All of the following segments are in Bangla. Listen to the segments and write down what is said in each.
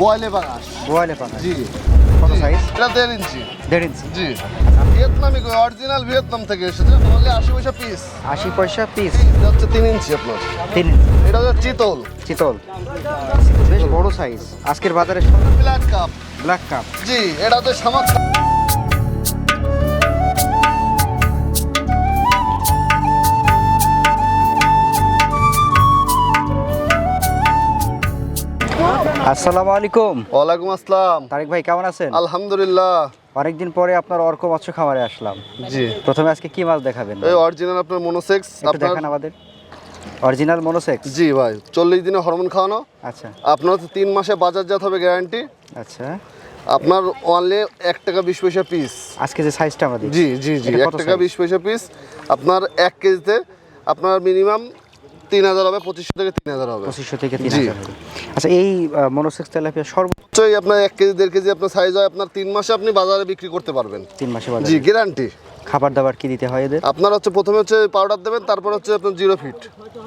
বয়লে বাগাস বয়লে পাতা জি। কত সাইজ এটা দেড় ইঞ্চি। দেড় ইঞ্চি। জি। ভিয়েতনামি অরিজিনাল ভিয়েতনাম থেকে এসেছে বললে আশি পয়সা পিস আশি পয়সা পিস এটা হচ্ছে তিন ইঞ্চি আপনার। তিন ইঞ্চি। এটা হচ্ছে চিতল। চিতল। বেশ বড় সাইজ আজকের বাজারে ব্ল্যাক কাপ ব্ল্যাক কাপ জি এটা হচ্ছে সামাক আসসালামু আলাইকুম। ওয়ালাইকুম আসসালাম। তারেক ভাই কেমন আছেন? আলহামদুলিল্লাহ। অনেকদিন পরে আপনার অর্ক মৎস্য খামারে আসলাম। জি। প্রথমে আজকে কি মাছ দেখাবেন? এই অরিজিনাল আপনার মনোসেক্স আপনার দেখান আমাদের। অরিজিনাল মনোসেক্স জি ভাই চল্লিশ দিনে হরমোন খাওয়ানো। আচ্ছা। আপনার তিন মাসে বাজারজাত হবে গ্যারান্টি আচ্ছা। আপনার অনলি এক টাকা বিশ পয়সা পিস আজকে যে সাইজটা আমরা দিচ্ছি জি জি জি এক টাকা বিশ পয়সা পিস আপনার এক কেজিতে আপনার মিনিমাম তিন হাজার হবে পঁচিশশো থেকে তিন হাজার হবে। পঁচিশশো থেকে তিন হাজার আচ্ছা এই মনোসেক্স তেলাপিয়া সর্বোচ্চ নিশ্চয়ই আপনার এক কেজি দেড় কেজি আপনার সাইজ হয় আপনার তিন মাসে আপনি বাজারে বিক্রি করতে পারবেন। তিন মাসে জি গ্যারান্টি খাবার দাবার কি দিতে হয় এদের? আপনার হচ্ছে প্রথমে হচ্ছে পাউডার দেবেন তারপর হচ্ছে আপনার জিরো ফিট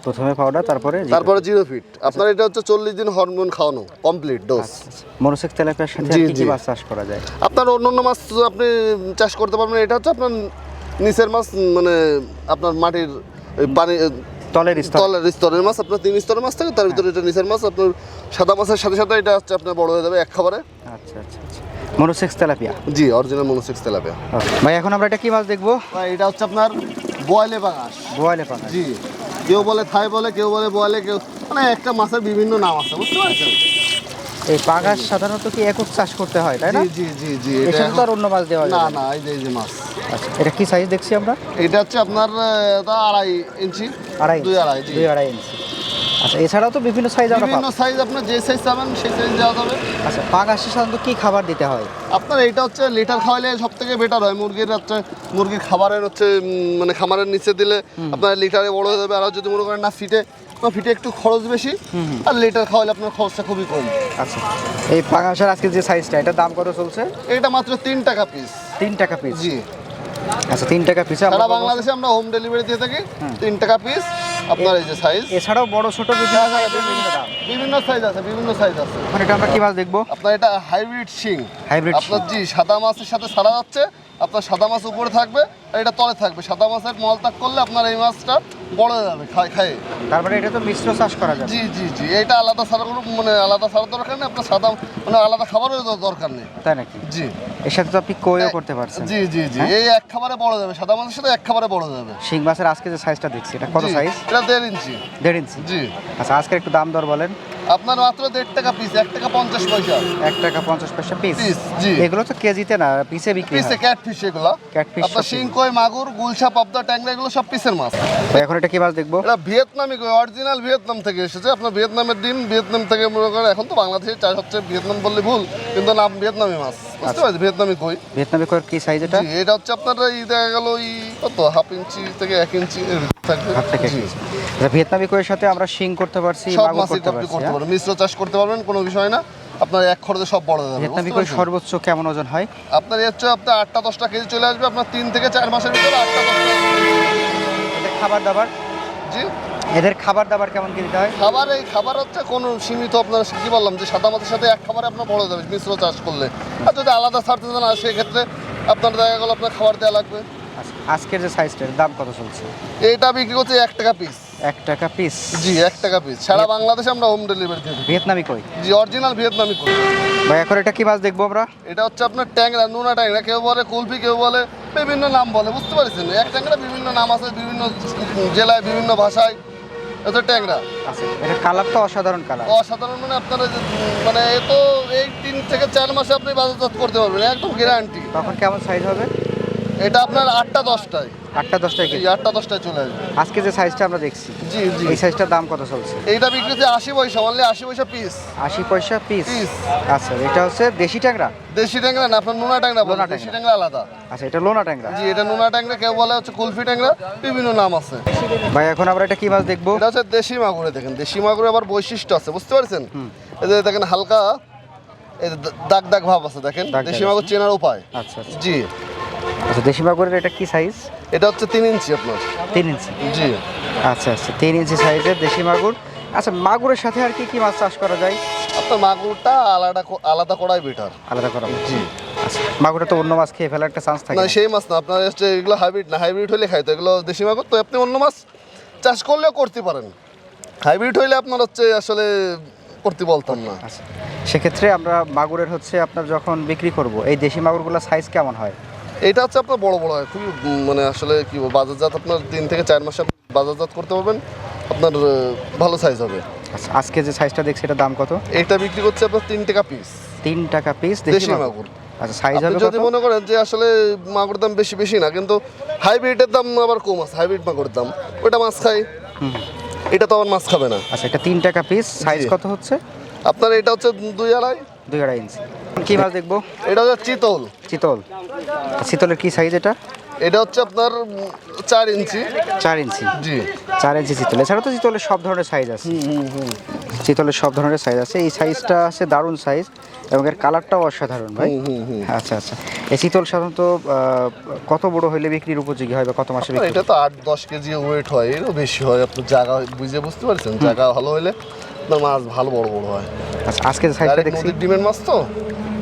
প্রথমে পাউডার তারপরে তারপরে জিরো ফিট আপনার এটা হচ্ছে চল্লিশ দিন হরমোন খাওয়ানো কমপ্লিট ডোজ মনোসেক্স তেলাপিয়ার সাথে কি। মাছ চাষ করা যায়? আপনার অন্য অন্য মাছ আপনি চাষ করতে পারবেন এটা হচ্ছে আপনার নিচের মাছ মানে আপনার মাটির পানি তলের স্তর। তলের স্তরের মাছ আপনার তিন স্তরের মাছ থাকে তার ভিতরে এটা নিচের মাছ আপনার সাদা মাছের সাথে সাথে এটা হচ্ছে আপনার বড় হয়ে যাবে এক খাবারে। আচ্ছা আচ্ছা আচ্ছা। Monosex tilapia? জি অরিজিনাল মনোসেক্স তেলাপিয়া। ভাই এখন আমরা এটা কি মাছ দেখব? ভাই এটা হচ্ছে আপনার বয়লে পাঙাশ। বোয়ালে পাঙাশ। জি কেউ বলে থাই বলে কেউ বলে বয়লে কেউ মানে একটা মাছের বিভিন্ন নাম আছে বুঝতে পারছেন? এই পাঙাশ সাধারণত কি একক চাষ করতে হয় তাই না? জি জি জি এটা তো আর অন্য মাছ দেওয়া না না। এই যে এই যে মাছ। আচ্ছা এটা কি সাইজ দেখছি আমরা? এটা হচ্ছে আপনার তা আড়াই ইঞ্চি আড়াই দুই আড়াই দুই আড়াই ইঞ্চি। আচ্ছা এছাড়াও তো বিভিন্ন সাইজ আমরা বিভিন্ন সাইজ আপনার যে সাইজ চাবেন সেই সাইজ দেওয়া যাবে। আচ্ছা পাঙাশে সাধারণত কি খাবার দিতে হয়? আপনার এটা হচ্ছে লিটার খাওয়াইলে সব থেকে বেটার হয়। মুরগির হচ্ছে মুরগির খাবারের হচ্ছে মানে খামারের নিচে দিলে আপনার লিটারে বড় হয়ে যাবে। আর যদি মনে করেন না ফিটে আপনার ফিটে একটু খরচ বেশি আর লেটার খাওয়ালে আপনার খরচটা খুবই কম। আচ্ছা। এই পাঙাশের আজকে যে সাইজটা এটা দাম কত চলছে? এটা মাত্র তিন টাকা পিস তিন টাকা পিস জি। আচ্ছা তিন টাকা পিস সারা বাংলাদেশে আমরা হোম ডেলিভারি দিয়ে থাকি তিন টাকা পিস আপনার এই যে সাইজ এছাড়াও বড় ছোট বিভিন্ন size এর বিভিন্ন দাম। বিভিন্ন সাইজ আছে বিভিন্ন সাইজ আছে। এখন এটা আমরা কি মাছ দেখব? আপনার এটা হাইব্রিড শিং। হাইব্রিড আপনার জি সাদা মাছের সাথে সারা যাচ্ছে আপনার সাদা মাছ উপরে থাকবে আর এটা তলে থাকবে। সাদা মাছের মল ত্যাগ করলে আপনার এই মাছটা বড় হয়ে যাবে খায় খায়। তারপরে এটা তো মিশ্র চাষ করা যাবে। জি জি জি এটা আলাদা সারা মানে আলাদা সারা দরকার নেই আপনার সাদা মানে আলাদা খাবারের দরকার নেই। তাই নাকি? জি। এর সাথে তো আপনি কইও করতে পারছেন। জি জি জি। এই এক খাবারে বড় যাবে সাদা মাছের সাথে এক খাবারে বড় যাবে শিং মাছের আজকে যে সাইজটা দেখছি এটা কত সাইজ এটা দেড় ইঞ্চি। দেড় ইঞ্চি? জি। আচ্ছা আজকে একটু দাম দর বলেন। আপনার মাত্র দেড় টাকা পিস এক টাকা পঞ্চাশ পয়সা। এক টাকা পঞ্চাশ পয়সা পিস জি। এগুলো তো কেজিতে না পিসে বিক্রি পিসে হয়? ক্যাট ফিশ এগুলো। Catfish আপনার সব শিং কই মাগুর গুলশা পাবদা ট্যাংরা এগুলো সব পিসের মাছ। এখন এটা কি মাছ দেখব? এটা ভিয়েতনামি অরিজিনাল ভিয়েতনাম থেকে এসেছে। আপনার ভিয়েতনামের ডিম ভিয়েতনাম থেকে মনে করেন এখন তো বাংলাদেশে চাষ হচ্ছে ভিয়েতনাম বললে ভুল কিন্তু নাম ভিয়েতনামি মাছ। বুঝতে পারছি ভিয়েতনামি কই? ভিয়েতনামি কয়ের কি সাইজ এটা? এটা হচ্ছে আপনার এই দেখা গেল এই কত? হাফ ইঞ্চি থেকে এক ইঞ্চি থাকবে। থেকে আচ্ছা, ভিয়েতনামি কয়ের সাথে আমরা শিং করতে পারছি মাগুর করতে পারছি পারবেন মিশ্র চাষ করতে পারবেন কোনো বিষয় না। আপনার এক খরচে সব বড় হয়ে যাবে? সর্বোচ্চ কেমন ওজন হয়? আপনার হচ্ছে আপনার আটটা দশটা কেজি চলে আসবে আপনার তিন থেকে চার মাসের ভিতরে আটটা দশটা খাবার দাবার? জি? এদের খাবার দাবার কেমন কি দিতে হয়? খাবার এই খাবার হচ্ছে কোনো সীমিত আপনার কি বললাম যে সাদা মাছের সাথে এক খাবারে আপনার বড় যাবে মিশ্র চাষ করলে। আর যদি আলাদা ছাড়তে চান আর সেক্ষেত্রে আপনার দেখা গেলো আপনার খাবার দেওয়া লাগবে। আজকের যে সাইজটার দাম কত চলছে? এইটা বিক্রি করছে এক টাকা পিস এক টাকা পিস জি এক টাকা পিস সারা বাংলাদেশে আমরা হোম ডেলিভারি দিই ভিয়েতনামি কই? জি অরিজিনাল ভিয়েতনামি করি ভাই এখন এটা কি মাছ দেখব আমরা? এটা হচ্ছে আপনার ট্যাংরা নোনা ট্যাংরা কেউ বলে কুলফি কেউ বলে বিভিন্ন নাম বলে বুঝতে পারছেন? এক ট্যাংরা বিভিন্ন নাম আছে বিভিন্ন জেলায় বিভিন্ন ভাষায়। এটা ট্যাংরা। আচ্ছা এটা কালার তো অসাধারণ কালার অসাধারণ মানে আপনার মানে এ তো এই তিন থেকে চার মাসে আপনি বাজারজাত করতে পারবেন একদম গ্যারান্টি তখন কেমন সাইজ হবে? এটা আপনার আটটা দশটায়। আটটা দশটায় কেজি আটটা দশটায় চলে আসবে। আজকে যে সাইজটা আমরা দেখছি জি জি। এই সাইজটার দাম কত চলছে? এইটা বিক্রি হচ্ছে আশি পয়সা অনলি আশি পয়সা পিস আশি পয়সা পিস Piece। আচ্ছা এটা হচ্ছে দেশি ট্যাংরা? দেশি ট্যাংরা না আপনার নোনা ট্যাংরা বলে দেশি ট্যাংরা। আলাদা। আচ্ছা এটা লোনা ট্যাংরা? জি এটা নোনা ট্যাংরা কেউ বলে হচ্ছে কুলফি ট্যাংরা বিভিন্ন নাম আছে। ভাই এখন আমরা এটা কি মাছ দেখব? এটা হচ্ছে দেশি মাগুরে দেখেন দেশি মাগুরে আবার বৈশিষ্ট্য আছে বুঝতে পারছেন? এই যে দেখেন হালকা দাগ দাগ ভাব আছে দেখেন দেশি মাগুর চেনার উপায়। আচ্ছা আচ্ছা। জি। আচ্ছা দেশি মাগুরের এটা কি সাইজ এটা হচ্ছে তিন ইঞ্চি আপনার। তিন ইঞ্চি? জি। আচ্ছা আচ্ছা তিন ইঞ্চি সাইজের দেশি মাগুর। আচ্ছা মাগুরের সাথে আর কি কি মাছ চাষ করা যায়? আপনার তো মাগুরটা আলাদা আলাদা করাই বেটার আলাদা করা জি। আচ্ছা মাগুরটা তো অন্য মাছ খেয়ে ফেলার একটা চান্স থাকে না সেই মাছ না আপনার হচ্ছে এগুলো হাইব্রিড না হাইব্রিড হলে খাইতো এগুলো দেশি মাগুর তো আপনি অন্য মাছ চাষ করলেও করতে পারেন। হাইব্রিড হইলে আপনার হচ্ছে আসলে করতে বলতাম না। আচ্ছা সেক্ষেত্রে আমরা মাগুরের হচ্ছে আপনার যখন বিক্রি করব এই দেশি মাগুরগুলোর সাইজ কেমন হয়? এটা হচ্ছে আপনার বড় বড় হয় খুবই মানে আসলে কি বাজারজাত আপনার তিন থেকে চার মাসে বাজারজাত করতে পারবেন আপনার ভালো সাইজ হবে। আচ্ছা আজকে যে সাইজটা দেখছি এটা দাম কত? এটা বিক্রি করছে আপনার তিন টাকা পিস তিন টাকা পিস দেশি মাগুর। মাগুর। আচ্ছা সাইজ আপনি হবে যদি মনে করেন যে আসলে মাগুর দাম বেশি বেশি না কিন্তু হাইব্রিডের দাম আবার কম আছে হাইব্রিড মাগুরের দাম। ওটা মাছ খাই। এটা তো আবার মাছ খাবে না। আচ্ছা এটা তিন টাকা পিস সাইজ কত হচ্ছে? আপনার এটা হচ্ছে দুই আড়াই। দুই আড়াই ইঞ্চি। কি মাছ দেখব? এটা হচ্ছে চিতল। চিতল। চিতলের কি সাইজ এটা? এটা হচ্ছে আপনার চার ইঞ্চি। চার ইঞ্চি? জি। চার ইঞ্চি চিতল। এছাড়া তো চিতলের সব ধরনের সাইজ আছে। চিতলের সব ধরনের সাইজ আছে। এই সাইজটা আছে দারুণ সাইজ এবং এর কালারটাও অসাধারণ ভাই। আচ্ছা আচ্ছা। এই চিতল সাধারণত কত বড় হইলে বিক্রির উপযোগী হয় বা কত মাসে বিক্রি? এটা তো আট দশ কেজি ওয়েট হয় এরও বেশি হয়। আপনার জায়গা বুঝে বুঝতে পারছেন? জায়গা ভালো হলে আপনার মাছ ভালো বড় বড় হয়। আচ্ছা আজকে সাইজটা দেখছি। ডিমের মাছ তো?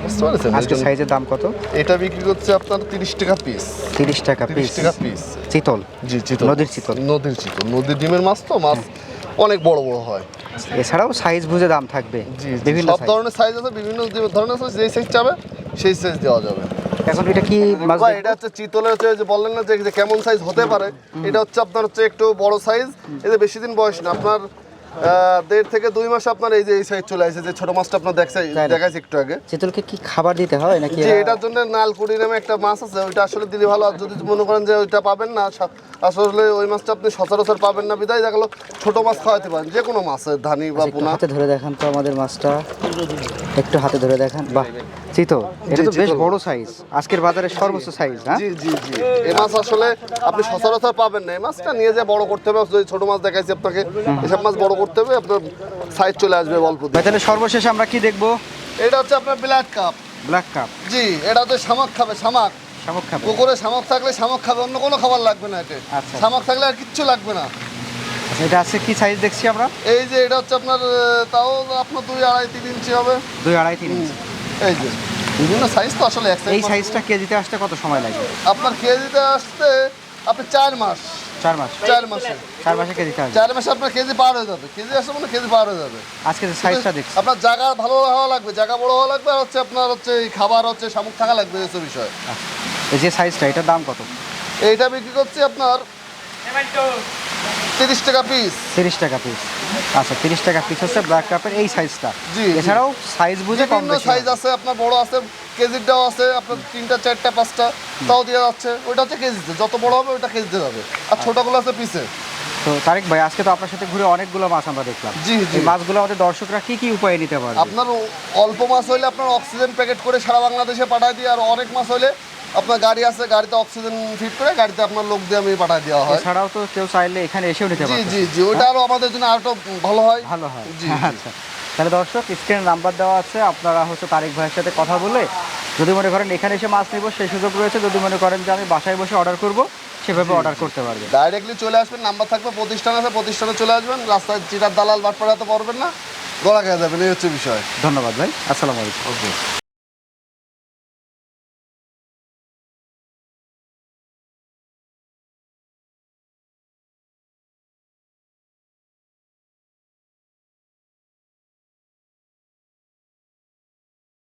বুঝতে পারছেন? আজকে সাইজের দাম কত? এটা বিক্রি করছে আপনার তিরিশ টাকা পিস তিরিশ টাকা তিরিশ পিস টাকা পিস চিতল? জি চিতল। নদীর চিতল। নদীর চিতল। নদীর ডিমের মাছ তো মাছ অনেক বড় বড় হয়। এছাড়াও সাইজ বুঝে দাম থাকবে। বিভিন্ন সব ধরনের সাইজ আছে বিভিন্ন ধরনের size, যেই সাইজ চাবে সেই সাইজ দেওয়া যাবে। এখন এটা কি মাছ এটা হচ্ছে চিতলের হচ্ছে যে বললেন না যে কেমন সাইজ হতে পারে এটা হচ্ছে আপনার হচ্ছে একটু বড় সাইজ এতে বেশি দিন বয়স না আপনার দেড় থেকে দুই মাস আপনার এই যে এই সাইজ চলে আসে যে ছোট মাছটা আপনার না? দেখাইছে একটু আগে। চিতলকে কি খাবার দিতে হয় নাকি যে এটার জন্য নালকুড়ি নামে একটা মাছ আছে ওইটা আসলে দিলে ভালো। আর যদি মনে করেন যে ওইটা পাবেন না আসলে ওই মাছটা আপনি সচরাচর পাবেন না বিদায়। দেখা গেলো ছোট মাছ খাওয়াতে পারেন যে কোনো মাছের ধানি বা পোনা হাতে ধরে দেখান তো আমাদের মাছটা। একটু হাতে ধরে দেখান বাহ। চিতো এটা তো বেশ বড় সাইজ আজকের বাজারে সর্বোচ্চ সাইজ হ্যাঁ? জি জি জি। এই মাছ আসলে আপনি সচরাচর পাবেন না। এই মাছটা নিয়ে যে বড় করতে হবে যদি ছোট মাছ দেখাইছি আপনাকে এসব মাছ বড় করতে হবে আপনার সাইজ চলে আসবে অল্প তাহলে সর্বশেষ আমরা কি দেখব? এটা হচ্ছে আপনার ব্ল্যাক কাপ ব্ল্যাক কাপ জি এটা হচ্ছে শামাক খাবে শামাক শামুক খাবে। পুকুরে শামাক থাকলে শামাক খাবে অন্য কোনো খাবার লাগবে না এতে। আচ্ছা। শামাক থাকলে আর কিচ্ছু লাগবে না। আচ্ছা, এটা আছে কি সাইজ দেখছি আমরা? এই যে এটা হচ্ছে আপনার তাও আপনার দুই আড়াই তিন ইঞ্চি হবে। দুই আড়াই তিন ইঞ্চি। এই যে বিভিন্ন সাইজ তো আসলে এক এই সাইজটা কেজিতে আসতে কত সময় লাগে? আপনার কেজিতে আসতে আপনি চার মাস। চার মাস? চার মাসে। চার মাসে কেজিতে আসবে? চার মাসে আপনার কেজি পার হয়ে যাবে। কেজি আসতে মানে কেজি পার হয়ে যাবে। আজকে যে সাইজটা দেখছি। আপনার জায়গা ভালো হওয়া লাগবে জায়গা বড় হওয়া লাগবে আর হচ্ছে আপনার হচ্ছে এই খাবার হচ্ছে শামুক থাকা লাগবে এসব বিষয়। এই যে সাইজটা এটার দাম কত? এইটা বিক্রি করছি আপনার তিরিশ টাকা পিস তিরিশ টাকা পিস আচ্ছা তিরিশ টাকা পিস হচ্ছে ব্ল্যাক কাপের এই সাইজটা জি। এছাড়াও সাইজ বুঝে কম বেশি সাইজ আছে আপনার বড় আছে কেজিরটাও আছে আপনার তিনটা চারটা পাঁচটা তাও দেওয়া যাচ্ছে ওইটা হচ্ছে কেজিতে। যত বড় হবে ওইটা কেজিতে যাবে। আর ছোটগুলো আছে পিসে তো তারেক ভাই আজকে তো আপনার সাথে ঘুরে অনেকগুলো মাছ আমরা দেখলাম। জি জি। মাছগুলো আমাদের দর্শকরা কি কি উপায়ে নিতে পারবে? আপনার অল্প মাছ হইলে আপনার অক্সিজেন প্যাকেট করে সারা বাংলাদেশে পাঠায় দিই আর অনেক মাছ হইলে আপনার গাড়ি আছে গাড়িতে অক্সিজেন ফিট করে গাড়িতে আপনার লোক দিয়ে আমি পাঠায় দেওয়া হয়। এছাড়াও তো কেউ চাইলে এখানে এসেও নিতে জি জি জি ওইটা আরও আমাদের জন্য আরও ভালো হয়। ভালো হয়। জি। আচ্ছা। তাহলে দর্শক স্ক্রিনে নাম্বার দেওয়া আছে আপনারা হচ্ছে তারেক ভাইয়ের সাথে কথা বলে যদি মনে করেন এখানে এসে মাছ নেব সেই সুযোগ রয়েছে। যদি মনে করেন যে আমি বাসায় বসে অর্ডার করব সেভাবে অর্ডার করতে পারবে ডাইরেক্টলি চলে আসবেন নাম্বার থাকবে প্রতিষ্ঠান আছে প্রতিষ্ঠানে চলে আসবেন। রাস্তায় চিটার দালাল বাট পাঠাতে পারবেন না গলা খেয়ে যাবেন এই হচ্ছে বিষয়। ধন্যবাদ ভাই আসসালামু আলাইকুম। ওকে